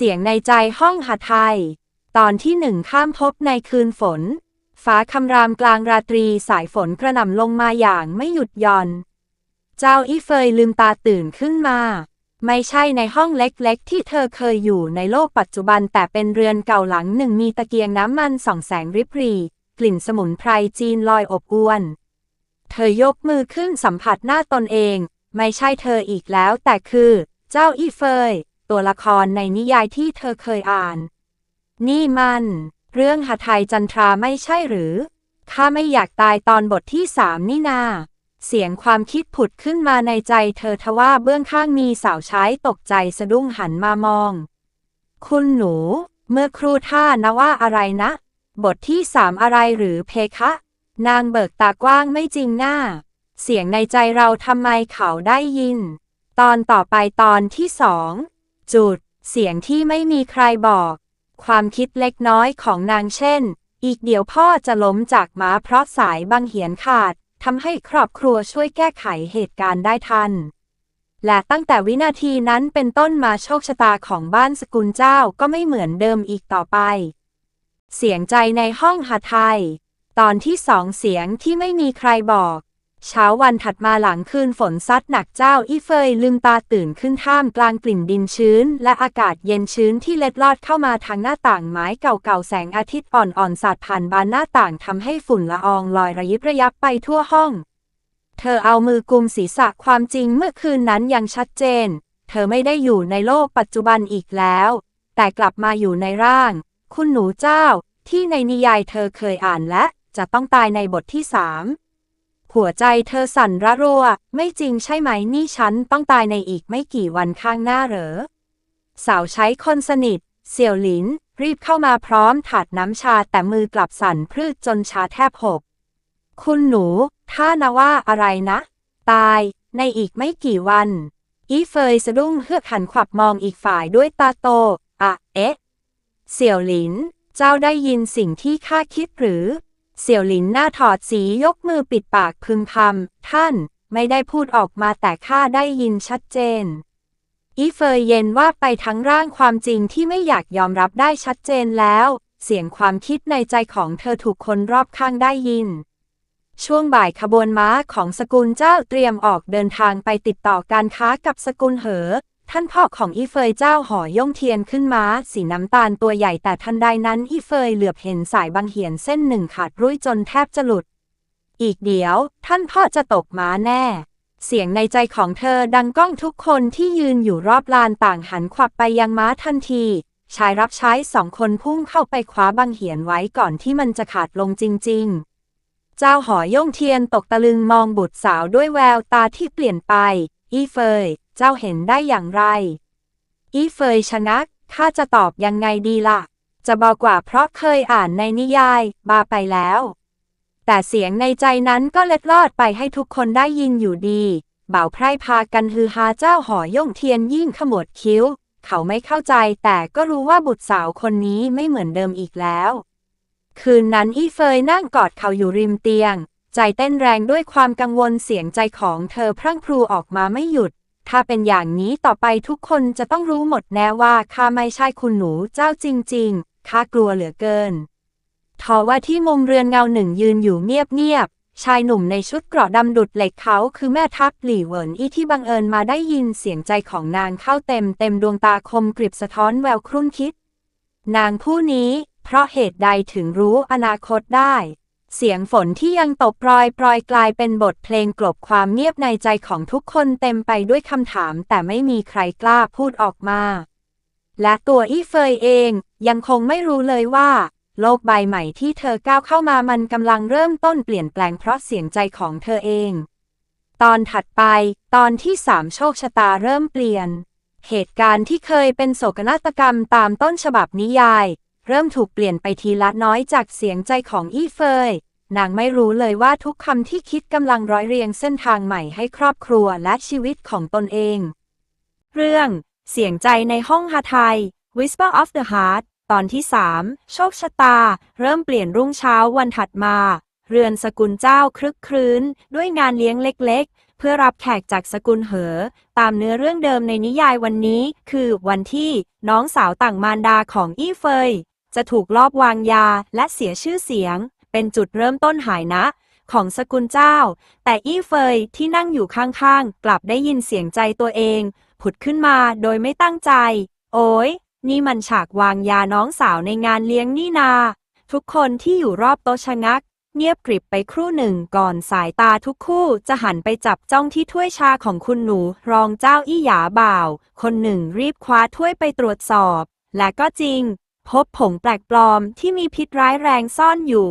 เสียงในใจห้องหาไทย ตอนที่หนึ่งข้ามพบในคืนฝน ฟ้าคำรามกลางราตรีสายฝนกระหน่ำลงมาอย่างไม่หยุดหย่อน เจ้าอีเฟยลืมตาตื่นขึ้นมา ไม่ใช่ในห้องเล็กๆ ที่เธอเคยอยู่ในโลกปัจจุบันแต่เป็นเรือนเก่าหลังหนึ่งมีตะเกียงน้ำมันส่องแสงริบหรีกลิ่นสมุนไพรจีนลอยอบอวน เธอยกมือขึ้นสัมผัสหน้าตนเอง ไม่ใช่เธออีกแล้วแต่คือ เจ้าอีเฟย ตัวละครในนิยายที่เธอเคยอ่าน นี่มัน เรื่องหาไทยจันทราไม่ใช่หรือ ข้าไม่อยากตายตอนบทที่สามนี่นา เสียงความคิดผุดขึ้นมาในใจเธอทว่าเบื้องข้างมีสาวใช้ตกใจสะดุ้งหันมามอง คุณหนู เมื่อครูท่านะว่าอะไรนะ บทที่สามอะไรหรือเพคะ นางเบิกตากว้างไม่จริงหน้า เสียงในใจเราทำไมเขาได้ยิน ตอนต่อไปตอนที่สอง จุด เสียงที่ไม่มีใครบอก ความคิดเล็กน้อยของนางเช่น อีกเดี๋ยวพ่อจะล้มจากม้าเพราะสายบังเหียนขาดทำให้ครอบครัวช่วยแก้ไขเหตุการณ์ได้ทัน และตั้งแต่วินาทีนั้นเป็นต้นมาโชคชะตาของบ้านสกุลเจ้าก็ไม่เหมือนเดิมอีกต่อไป เสียงใจในห้องหาไทย ตอนที่สองเสียงที่ไม่มีใครบอก เช้าวันถัดมาหลังคืนฝนซัดหนักเจ้าอี้เฟยลืมตาตื่นขึ้นท่ามกลางกลิ่นดินชื้น และอากาศเย็นชื้นที่เล็ดลอดเข้ามาทางหน้าต่างไม้เก่าๆแสงอาทิตย์อ่อนๆสาดผ่านบานหน้าต่างทำให้ฝุ่นละอองลอยระยิบระยับไปทั่วห้อง เธอเอามือกุมศีรษะความจริงเมื่อคืนนั้นยังชัดเจน เธอไม่ได้อยู่ในโลกปัจจุบันอีกแล้ว แต่กลับมาอยู่ในร่าง คุณหนูเจ้า ที่ในนิยายเธอเคยอ่านและจะต้องตายในบทที่สาม หัวใจเธอสั่นระรัว ไม่จริงใช่ไหมนี่ฉันต้องตายในอีกไม่กี่วันข้างหน้าเหรอ สาวใช้คนสนิท เสี่ยวหลิน รีบเข้ามาพร้อมถาดน้ำชาแต่มือกลับสั่นพรืดจนชาแทบหก คุณหนูท่านะว่าอะไรนะ ตายในอีกไม่กี่วัน อีเฟยสะดุ้งเฮือกหันขวับมองอีกฝ่ายด้วยตาโต อะ เอ๊ะ เสี่ยวหลิน เจ้าได้ยินสิ่งที่ข้าคิดหรือ เสี่ยวหลินหน้าถอดสียกมือปิดปากพึมพำท่านไม่ได้พูดออกมาแต่ข้าได้ยินชัดเจน อีเฟยเย็นว่าไปทั้งร่างความจริงที่ไม่อยากยอมรับได้ชัดเจนแล้ว เสียงความคิดในใจของเธอถูกคนรอบข้างได้ยิน ช่วงบ่ายขบวนม้าของสกุลเจ้าเตรียมออกเดินทางไปติดต่อการค้ากับสกุลเหอ ท่านพ่อของอีเฟยเจ้าหอย่งเทียนขึ้นม้า สีน้ำตาลตัวใหญ่แต่ทันใดนั้นอีเฟยเหลือบเห็นสายบางเหียนเส้นหนึ่งขาดรุ่ยจนแทบจะหลุด อีกเดียว ท่านพ่อจะตกม้าแน่ เสียงในใจของเธอดังก้องทุกคนที่ยืนอยู่รอบลานต่างหันขวับไปยังม้าทันที ชายรับใช้สองคนพุ่งเข้าไปคว้าบังเหียนไว้ก่อนที่มันจะขาดลงจริง ๆ เจ้าหอย่งเทียนตกตะลึงมองบุตรสาวด้วยแววตาที่เปลี่ยนไป อีเฟย เจ้าเห็นได้อย่างไร อีเฟยชนะข้าจะตอบยังไงดีล่ะ จะบอกกว่าเพราะเคยอ่านในนิยาย บาไปแล้ว แต่เสียงในใจนั้นก็เล็ดลอดไปให้ทุกคนได้ยินอยู่ดีบ่าวไพร่พากันฮือฮาเจ้าหอย่งเทียนยิ่งขมวดคิ้ว เขาไม่เข้าใจแต่ก็รู้ว่าบุตรสาวคนนี้ไม่เหมือนเดิมอีกแล้ว คืนนั้นอีเฟยนั่งกอดเขาอยู่ริมเตียง ใจเต้นแรงด้วยความกังวลเสียงใจของเธอพรั่งพรูออกมาไม่หยุด ถ้าเป็นอย่างนี้ต่อไปทุกคนจะต้องรู้หมดแน่ว่าข้าไม่ใช่คุณหนูเจ้าจริง ๆ ข้ากลัวเหลือเกิน ทว่าที่มุมเรือนเงาหนึ่งยืนอยู่เงียบๆ ชายหนุ่มในชุดเกราะดำดุดเหล็กเขาคือแม่ทัพหลี่เหวินอี้ที่บังเอิญมาได้ยินเสียงใจของนางเข้าเต็มเต็มดวงตาคมกริบสะท้อนแววครุ่นคิด นางผู้นี้ เพราะเหตุใดถึงรู้อนาคตได้ เสียงฝนที่ยังตกปรอยปรอยกลายเป็นบทเพลงกลบความเงียบในใจของทุกคนเต็มไปด้วยคำถามแต่ไม่มีใครกล้าพูดออกมา และตัวอี้เฟยเองยังคงไม่รู้เลยว่า โลกใบใหม่ที่เธอก้าวเข้ามามันกำลังเริ่มต้นเปลี่ยนแปลงเพราะเสียงใจของเธอเอง ตอนถัดไป ตอนที่สามโชคชะตาเริ่มเปลี่ยน เหตุการณ์ที่เคยเป็นโศกนาฏกรรมตามต้นฉบับนิยาย เริ่มถูกเปลี่ยนไปทีละน้อยจากเสียงใจของอี้เฟย นางไม่รู้เลยว่าทุกคำที่คิดกำลังร้อยเรียงเส้นทางใหม่ให้ครอบครัวและชีวิตของตนเอง เรื่องเสียงใจในห้องฮาไทย Whisper of the Heart ตอนที่ 3 โชคชะตา เริ่มเปลี่ยนรุ่งเช้าวันถัดมา เรือนสกุลเจ้าครึกครื้น ด้วยงานเลี้ยงเล็กเพื่อรับแขกจากสกุลเหอ ตามเนื้อเรื่องเดิมในนิยายวันนี้ คือวันที่น้องสาวต่างมารดาของอี้เฟย จะถูกลอบวางยาและเสียชื่อเสียง เป็นจุดเริ่มต้นหายนะ ของสกุลเจ้า แต่อี้เฟยที่นั่งอยู่ข้างๆ กลับได้ยินเสียงใจตัวเอง ผุดขึ้นมาโดยไม่ตั้งใจ โอ้ยนี่มันฉากวางยาน้องสาวในงานเลี้ยงนี่นา ทุกคนที่อยู่รอบโต๊ะชะงัก เงียบกริบไปครู่หนึ่งก่อนสายตาทุกคู่จะหันไปจับจ้องที่ถ้วยชาของคุณหนู รองเจ้าอี้หยาบ่าว คนหนึ่งรีบคว้าถ้วยไปตรวจสอบ และก็จริง พบผงแปลกปลอมที่มีพิษร้ายแรงซ่อนอยู่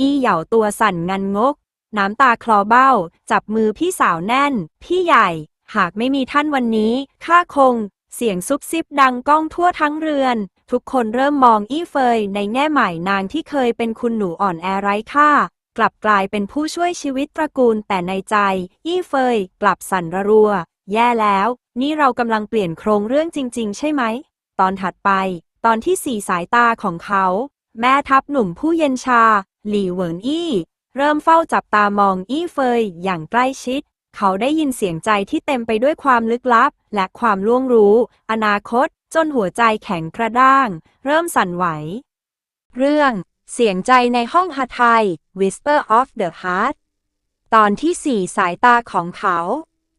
อี้เหย่าตัวสั่นงันงก น้ำตาคลอเบ้า จับมือพี่สาวแน่น พี่ใหญ่ หากไม่มีท่านวันนี้ ข้าคง เสียงซุบซิบดังก้องทั่วทั้งเรือน ทุกคนเริ่มมองอี้เฟยในแง่ใหม่นางที่เคยเป็นคุณหนูอ่อนแอไร้ค่า กลับกลายเป็นผู้ช่วยชีวิตตระกูลแต่ในใจ อี้เฟย กลับสั่นระรัว แย่แล้ว นี่เรากำลังเปลี่ยนโครงเรื่องจริง ๆ ใช่ไหม ตอนถัดไป ตอนที่สี่สายตาของเขา แม่ทัพหนุ่มผู้เย็นชา หลี่เหวินอี้ เริ่มเฝ้าจับตามองอี้เฟยอย่างใกล้ชิด เขาได้ยินเสียงใจที่เต็มไปด้วยความลึกลับ และความล่วงรู้ อนาคต จนหัวใจแข็งกระด้าง เริ่มสั่นไหว เรื่องเสียงใจในห้องหไทย Whisper of the Heart ตอนที่สี่สายตาของเขา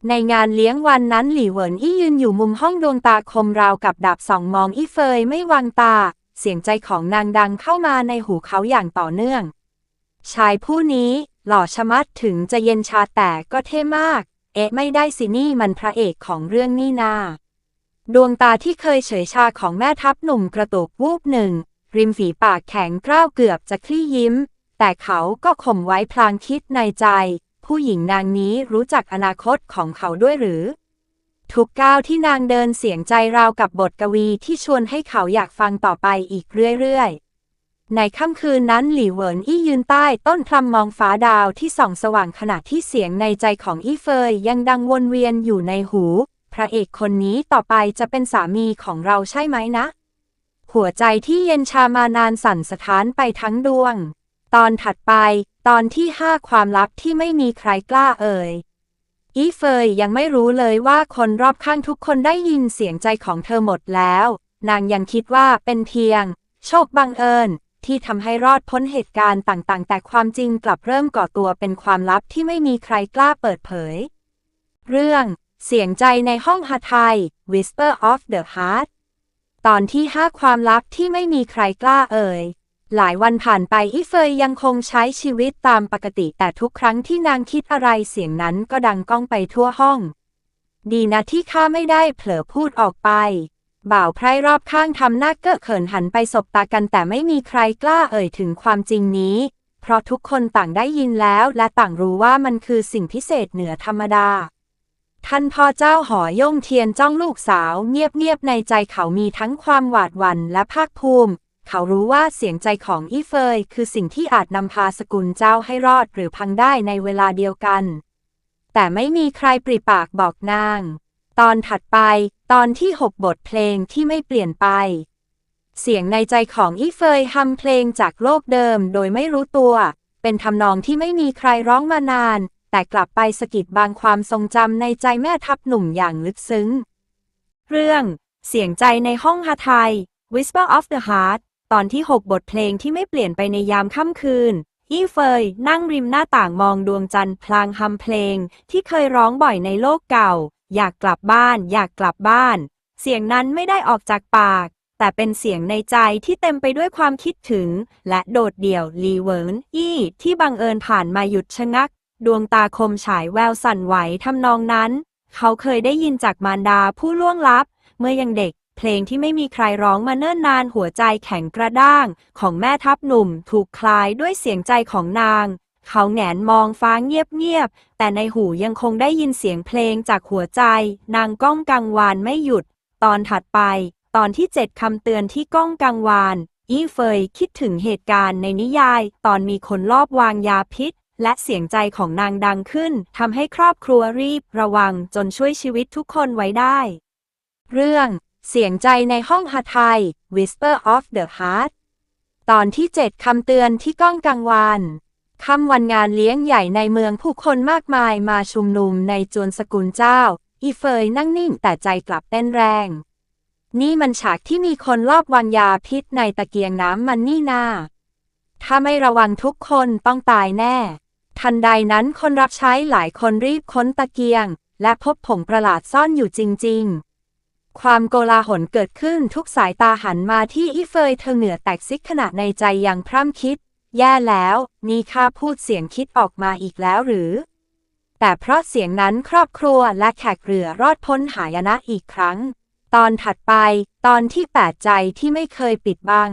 ในงานเลี้ยงวันนั้นหลี่เหวินอี้ยืนอยู่มุมห้องดวงตาคมราวกับดับสองมองอี้เฟยไม่วางตา เสียงใจของนางดังเข้ามาในหูเขาอย่างต่อเนื่อง ชายผู้นี้ หล่อชะมัดถึงจะเย็นชาแต่ก็เท่มาก เอ๊ะไม่ได้สินี่มันพระเอกของเรื่องนี่นา ดวงตาที่เคยเฉยชาของแม่ทัพหนุ่มกระตุกวูบหนึ่ง ริมฝีปากแข็งกร้าวเกือบจะคลี่ยิ้ม แต่เขาก็ข่มไว้พลางคิดในใจ ผู้หญิงนางนี้รู้จักอนาคตของเขาด้วยหรือ ทุกก้าวที่นางเดินเสียงใจราวกับบทกวีที่ชวนให้เขาอยากฟังต่อไปอีกเรื่อยๆ ในค่ำคืนนั้นหลี่เหวินอี้ยืนใต้ต้นพลัมมองฟ้าดาวที่ส่องสว่างขณะที่เสียงในใจของอี้เฟยยังดังวนเวียนอยู่ในหู พระเอกคนนี้ต่อไปจะเป็นสามีของเราใช่ไหมนะ หัวใจที่เย็นชามานานสั่นสะท้านไปทั้งดวง ตอนถัดไป ตอนที่ห้าความลับที่ไม่มีใครกล้าเอ่ย อีเฟยยังไม่รู้เลยว่าคนรอบข้างทุกคนได้ยินเสียงใจของเธอหมดแล้ว นางยังคิดว่าเป็นเพียง โชคบังเอิญ ที่ทำให้รอดพ้นเหตุการณ์ต่างๆ แต่ความจริงกลับเริ่มก่อตัวเป็นความลับที่ไม่มีใครกล้าเปิดเผย เรื่องเสียงใจในห้องหไทย Whisper of the Heart ตอนที่ห้าความลับที่ไม่มีใครกล้าเอ่ย หลายวันผ่านไปอีเฟยยังคงใช้ชีวิตตามปกติ แต่ทุกครั้งที่นางคิดอะไรเสียงนั้นก็ดังก้องไปทั่วห้อง ดีนะที่ข้าไม่ได้เผลอพูดออกไป บ่าวไพร่รอบข้างทำหน้าเก้อเขินหันไปสบตากันแต่ไม่มีใครกล้าเอ่ยถึงความจริงนี้ เพราะทุกคนต่างได้ยินแล้วและต่างรู้ว่ามันคือสิ่งพิเศษเหนือธรรมดา ท่านพ่อเจ้าหอย่งเทียนจ้องลูกสาว เงียบๆในใจเขามีทั้งความหวาดหวั่นและภาคภูมิ เขารู้ว่าเสียงใจของอี้เฟยคือสิ่งที่อาจนำพาสกุลเจ้าให้รอดหรือพังได้ในเวลาเดียวกัน แต่ไม่มีใครปริปากบอกนาง ตอนถัดไป ตอนที่หกบทเพลงที่ไม่เปลี่ยนไป เสียงในใจของอี้เฟยฮัมเพลงจากโลกเดิมโดยไม่รู้ตัว เป็นทำนองที่ไม่มีใครร้องมานาน แต่กลับไปสะกิดบางความทรงจำในใจแม่ทัพหนุ่มอย่างลึกซึ้ง เรื่อง เสียงใจในห้องฮาไทย Whisper of the Heart ตอนที่ 6 บทเพลงที่ไม่เปลี่ยนไปในยามค่ำคืน อี้เฟย นั่งริมหน้าต่างมองดวงจันทร์พลางฮัมเพลง ที่เคยร้องบ่อยในโลกเก่า อยากกลับบ้าน อยากกลับบ้าน เสียงนั้นไม่ได้ออกจากปาก แต่เป็นเสียงในใจที่เต็มไปด้วยความคิดถึง และโดดเดี่ยวลีเวิร์นอี้ที่บังเอิญผ่านมาหยุดชะงัก ดวงตาคมฉายแววสั่นไหวทำนองนั้น เขาเคยได้ยินจากมารดาผู้ล่วงลับ เมื่อยังเด็ก เพลงที่ไม่มีใครร้องมาเนิ่นนานหัวใจแข็งกระด้าง ของแม่ทัพหนุ่ม ถูกคลายด้วยเสียงใจของนาง เขาแหงนมองฟ้าเงียบๆ แต่ในหูยังคงได้ยินเสียงเพลงจากหัวใจ นางก้องกังวานไม่หยุด ตอนถัดไป ตอนที่เจ็ดคำเตือนที่ก้องกังวาน อี้เฟยคิดถึงเหตุการณ์ในนิยาย ตอนมีคนลอบวางยาพิษ และเสียงใจของนางดังขึ้นทำให้ครอบครัวรีบ ระวังจนช่วยชีวิตทุกคนไว้ได้ เรื่อง เสียงใจในห้องหไทย Whisper of the Heart ตอนที่ 7 คำเตือนที่ก้องกังวานค่ำวันงานเลี้ยงใหญ่ในเมืองผู้คนมากมายมาชุมนุมในจวนสกุลเจ้า อีเฟยนั่งนิ่งแต่ใจกลับเต้นแรง นี่มันฉากที่มีคนลอบวางยาพิษในตะเกียงน้ำมันนี่นา ถ้าไม่ระวังทุกคนต้องตายแน่ ทันใดนั้นคนรับใช้หลายคนรีบค้นตะเกียง และพบผงประหลาดซ่อนอยู่จริง ๆ ความโกลาหลเกิดขึ้นทุกสายตาหันมาที่อีเฟยเธอเหนือแตกซิกขณะในใจยังพร่ำคิด แย่แล้ว นี่ข้าพูดเสียงคิดออกมาอีกแล้วหรือ แต่เพราะเสียงนั้นครอบครัวและแขกเรือรอดพ้นหายนะอีกครั้ง ตอนถัดไป ตอนที่แปดใจที่ไม่เคยปิดบัง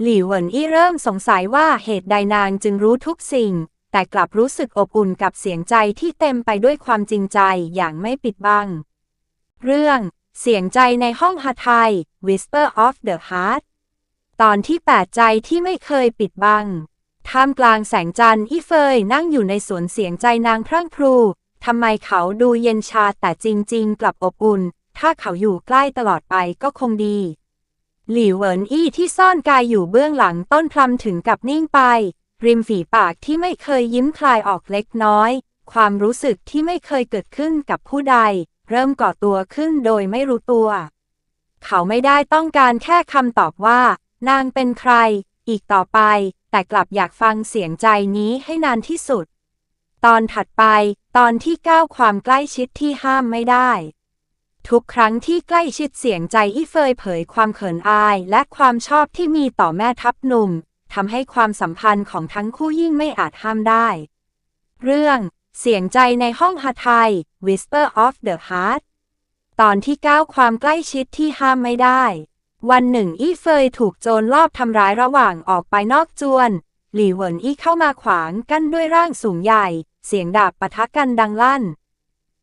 หลี่เหวินอี้เริ่มสงสัยว่าเหตุใดนางจึงรู้ทุกสิ่ง แต่กลับรู้สึกอบอุ่นกับเสียงใจที่เต็มไปด้วยความจริงใจอย่างไม่ปิดบัง เรื่อง เสียงใจในห้องฮาไทย Whisper of the Heart ตอนที่แปดใจที่ไม่เคยปิดบัง ท่ามกลางแสงจันทร์อีเฟยนั่งอยู่ในสวนเสียงใจนางพรั่งพรู ทำไมเขาดูเย็นชาแต่จริง ๆ กลับอบอุ่น ถ้าเขาอยู่ใกล้ตลอดไปก็คงดี หลี่เหวินอี้ที่ซ่อนกายอยู่เบื้องหลังต้นพลัมถึงกับนิ่งไป ริมฝีปากที่ไม่เคยยิ้มคลายออกเล็กน้อย ความรู้สึกที่ไม่เคยเกิดขึ้นกับผู้ใด เริ่มก่อตัวขึ้นโดยไม่รู้ตัว เขาไม่ได้ต้องการแค่คำตอบว่า นางเป็นใคร อีกต่อไป แต่กลับอยากฟังเสียงใจนี้ให้นานที่สุด ตอนถัดไป ตอนที่ก้าวความใกล้ชิดที่ห้ามไม่ได้ ทุกครั้งที่ใกล้ชิดเสียงใจอี้เฟยเผยความเขินอายและความชอบที่มีต่อแม่ทัพหนุ่มทำให้ความสัมพันธ์ของทั้งคู่ยิ่งไม่อาจห้ามได้ เรื่อง เสียงใจในห้องฮาไทย Whisper of the Heart ตอนที่ก้าวความใกล้ชิดที่ห้ามไม่ได้ วันหนึ่ง อี้เฟยถูกโจรลอบทำร้ายระหว่างออกไปนอกจวน หลี่เหวินอี้เข้ามาขวางกั้นด้วยร่างสูงใหญ่ เสียงดาบปะทะกันดังลั่น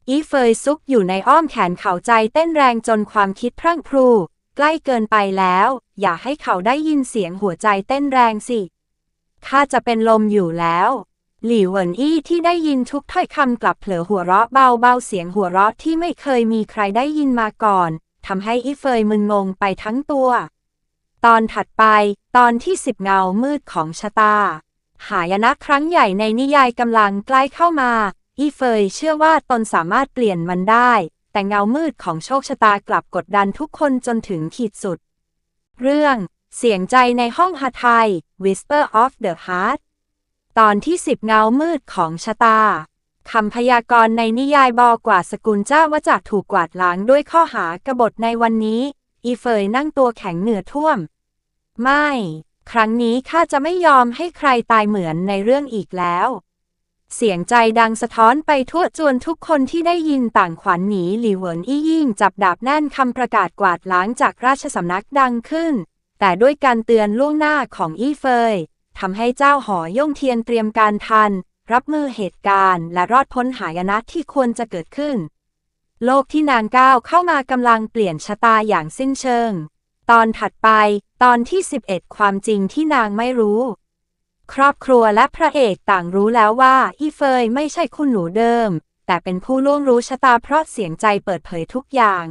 อีเฟยซุกอยู่ในอ้อมแขนเขาใจเต้นแรงจนความคิดพรั่งพรู ใกล้เกินไปแล้ว อย่าให้เขาได้ยินเสียงหัวใจเต้นแรงสิข้าจะเป็นลมอยู่แล้ว หลี่เหวินอี้ที่ได้ยินทุกถ้อยคำกลับเผลอหัวเราะเบาๆเสียงหัวเราะที่ไม่เคยมีใครได้ยินมาก่อนทำให้อีเฟยมึนงงไปทั้งตัว ตอนถัดไป ตอนที่สิบเงามืดของชะตา หายนะครั้งใหญ่ในนิยายกำลังใกล้เข้ามา อีเฟยเชื่อว่าตนสามารถเปลี่ยนมันได้ แต่เงามืดของโชคชะตากลับกดดันทุกคนจนถึงขีดสุด เรื่อง เสียงใจในห้องฮาไทย Whisper of the Heart ตอนที่สิบเงามืดของชะตาคำพยากรณ์ในนิยายบอกว่าสกุลเจ้าวจักรถูกกวาดล้างด้วยข้อหากบฏในวันนี้ อีเฟยนั่งตัวแข็งเหนือท่วม ไม่ ครั้งนี้ข้าจะไม่ยอมให้ใครตายเหมือนในเรื่องอีกแล้ว เสียงใจดังสะท้อนไปทั่วจวนทุกคนที่ได้ยินต่างขวัญหนีหลีเหวินอี้ยิ่งจับดาบแน่นคำประกาศกวาดล้างจากราชสำนักดังขึ้น แต่ด้วยการเตือนล่วงหน้าของอี้เฟย ทำให้เจ้าหอย่งเทียนเตรียมการทัน รับมือเหตุการณ์ และรอดพ้นหายนะที่ควรจะเกิดขึ้น โลกที่นางก้าวเข้ามากำลังเปลี่ยนชะตาอย่างสิ้นเชิง ตอนถัดไป ตอนที่ 11 ความจริงที่นางไม่รู้ ครอบครัวและพระเอกต่างรู้แล้วว่า อีเฟยไม่ใช่คุณหนูเดิม แต่เป็นผู้ล่วงรู้ชะตาเพราะเสียงใจเปิดเผยทุกอย่าง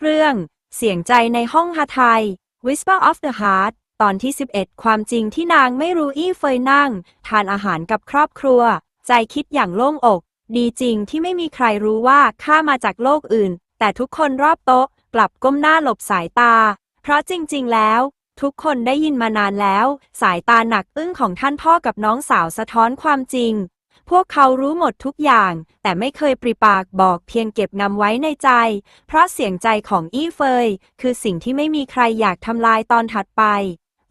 เรื่องเสียงใจในห้องฮาไทย Whisper of the Heart ตอนที่ 11 ความจริงที่นางไม่รู้อี้เฟยนั่ง ทานอาหารกับครอบครัว ใจคิดอย่างโล่งอก ดีจริงที่ไม่มีใครรู้ว่าข้ามาจากโลกอื่น แต่ทุกคนรอบโต๊ะ กลับก้มหน้าหลบสายตา เพราะจริง ๆ แล้ว ทุกคนได้ยินมานานแล้ว สายตาหนักอึ้งของท่านพ่อกับน้องสาวสะท้อนความจริง พวกเขารู้หมดทุกอย่าง แต่ไม่เคยปริปากบอกเพียงเก็บนำไว้ในใจ เพราะเสียงใจของอี้เฟย คือสิ่งที่ไม่มีใครอยากทำลายตอนถัดไป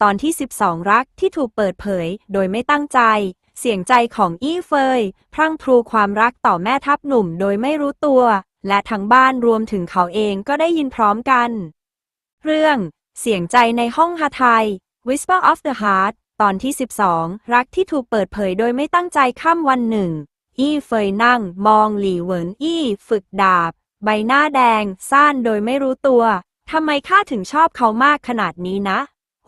ตอนที่ 12 รักที่ถูกเปิดเผย โดยไม่ตั้งใจ เสียงใจของอี้เฟย พรั่งพรูความรักต่อแม่ทัพหนุ่มโดยไม่รู้ตัว และทั้งบ้านรวมถึงเขาเองก็ได้ยินพร้อมกัน เรื่องเสียงใจในห้องฮาไทย Whisper of the Heart ตอนที่ 12 รักที่ถูกเปิดเผยโดยไม่ตั้งใจข้ามวันหนึ่ง อี้เฟยนั่ง มองหลี่เหวินอี้ฝึกดาบ ใบหน้าแดง ซ่านโดยไม่รู้ตัว ทำไมข้าถึงชอบเขามากขนาดนี้นะ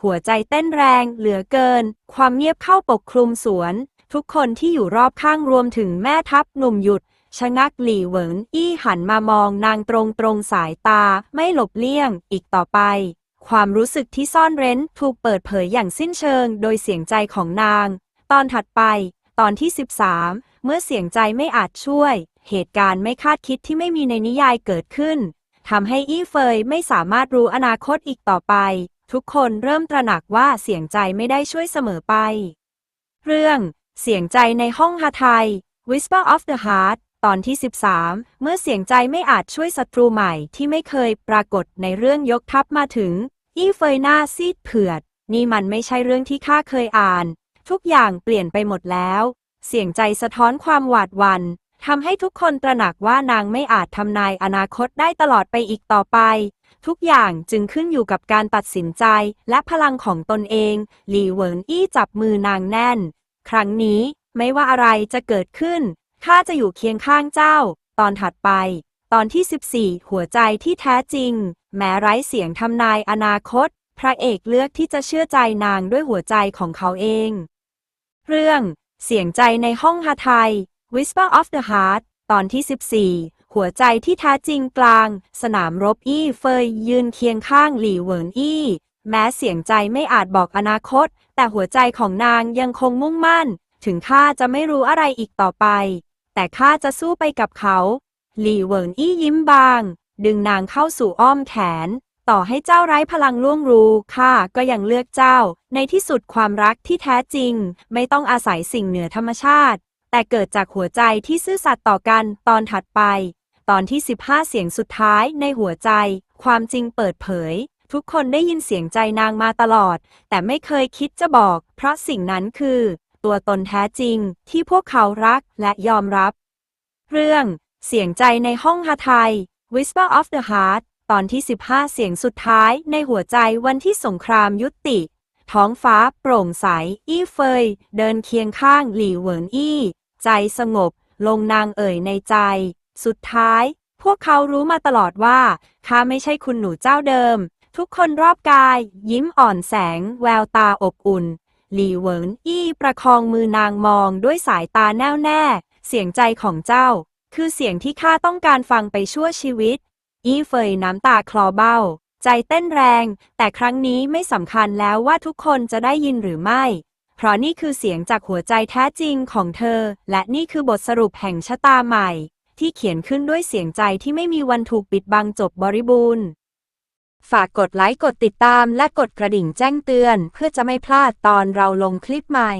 หัวใจเต้นแรงเหลือเกิน ความเงียบเข้าปกคลุมสวน ทุกคนที่อยู่รอบข้างรวมถึงแม่ทัพหนุ่มหยุด ชะงักหลี่เหวินอี้หันมามองนางตรงตรงสายตาไม่หลบเลี่ยงอีกต่อไป ความรู้สึกที่ซ่อนเร้นถูกเปิดเผยอย่างสิ้นเชิงโดยเสียงใจของนาง ตอนถัดไป ตอนที่ 13 เมื่อเสียงใจไม่อาจช่วย เหตุการณ์ไม่คาดคิดที่ไม่มีในนิยายเกิดขึ้นทำให้อี้เฟยไม่สามารถรู้อนาคตอีกต่อไป ทุกคนเริ่มตระหนักว่าเสียงใจไม่ได้ช่วยเสมอไป เรื่องเสียงใจในห้องฮาไทย Whisper of the Heart ตอนที่ 13 เมื่อเสียงใจไม่อาจช่วยศัตรูใหม่ที่ไม่เคยปรากฏในเรื่องยกทัพมาถึง อี้เฟยหน้าซีดเผือด นี่มันไม่ใช่เรื่องที่ข้าเคยอ่าน ทุกอย่างเปลี่ยนไปหมดแล้ว เสียงใจสะท้อนความหวาดหวัน่น ทำให้ทุกคนตระหนักว่านางไม่อาจทำนายอนาคตได้ตลอดไปอีกต่อไป ทุกอย่างจึงขึ้นอยู่กับการตัดสินใจและพลังของตนเองหลีเหวินอี้จับมือนางแน่น ครั้งนี้ไม่ว่าอะไรจะเกิดขึ้นข้าจะอยู่เคียงข้างเจ้า ตอนถัดไป ตอนที่ 14 หัวใจที่แท้จริง แม้ไร้เสียงทำนายอนาคต พระเอกเลือกที่จะเชื่อใจนางด้วยหัวใจของเขาเอง เรื่อง เสียงใจในห้องฮาไทย Whisper of the Heart ตอนที่ 14 หัวใจที่แท้จริงกลาง สนามรบอี้เฟยยืนเคียงข้างหลี่เหวินอี้ แม้เสียงใจไม่อาจบอกอนาคต แต่หัวใจของนางยังคงมุ่งมั่น ถึงข้าจะไม่รู้อะไรอีกต่อไป แต่ข้าจะสู้ไปกับเขา หลี่เหวินอี้ยิ้มบาง ดึงนางเข้าสู่อ้อมแขน ต่อให้เจ้าไร้พลังล่วงรู้ข้าก็ยังเลือกเจ้า ในที่สุดความรักที่แท้จริง ไม่ต้องอาศัยสิ่งเหนือธรรมชาติ แต่เกิดจากหัวใจที่ซื่อสัตย์ต่อกันตอนถัดไป ตอนที่ 15 เสียงสุดท้ายในหัวใจ ความจริงเปิดเผย ทุกคนได้ยินเสียงใจนางมาตลอด แต่ไม่เคยคิดจะบอก เพราะสิ่งนั้นคือ ตัวตนแท้จริงที่พวกเขารักและยอมรับ เรื่อง เสียงใจในห้องฮาไทย Whisper of the Heart ตอนที่ 15 เสียงสุดท้ายในหัวใจวันที่สงครามยุติ ท้องฟ้าโปร่งใส อี้เฟย เดินเคียงข้างหลี่เหวินอี้ ใจสงบ ลงนางเอ่ยในใจ สุดท้าย พวกเขารู้มาตลอดว่าข้าไม่ใช่คุณหนูเจ้าเดิม ทุกคนรอบกาย ยิ้มอ่อนแสง แววตาอบอุ่น หลี่เหวินอี้ประคองมือนางมองด้วยสายตาแน่วแน่ เสียงใจของเจ้า คือเสียงที่ข้าต้องการฟังไปชั่วชีวิต อี้เฟยน้ำตาคลอเบ้า ใจเต้นแรง แต่ครั้งนี้ไม่สำคัญแล้วว่าทุกคนจะได้ยินหรือไม่ เพราะนี่คือเสียงจากหัวใจแท้จริงของเธอ และนี่คือบทสรุปแห่งชะตาใหม่ ที่เขียนขึ้นด้วยเสียงใจที่ไม่มีวันถูกปิดบังจบบริบูรณ์ ฝากกดไลค์กดติดตามและกดกระดิ่งแจ้งเตือน เพื่อจะไม่พลาดตอนเราลงคลิปใหม่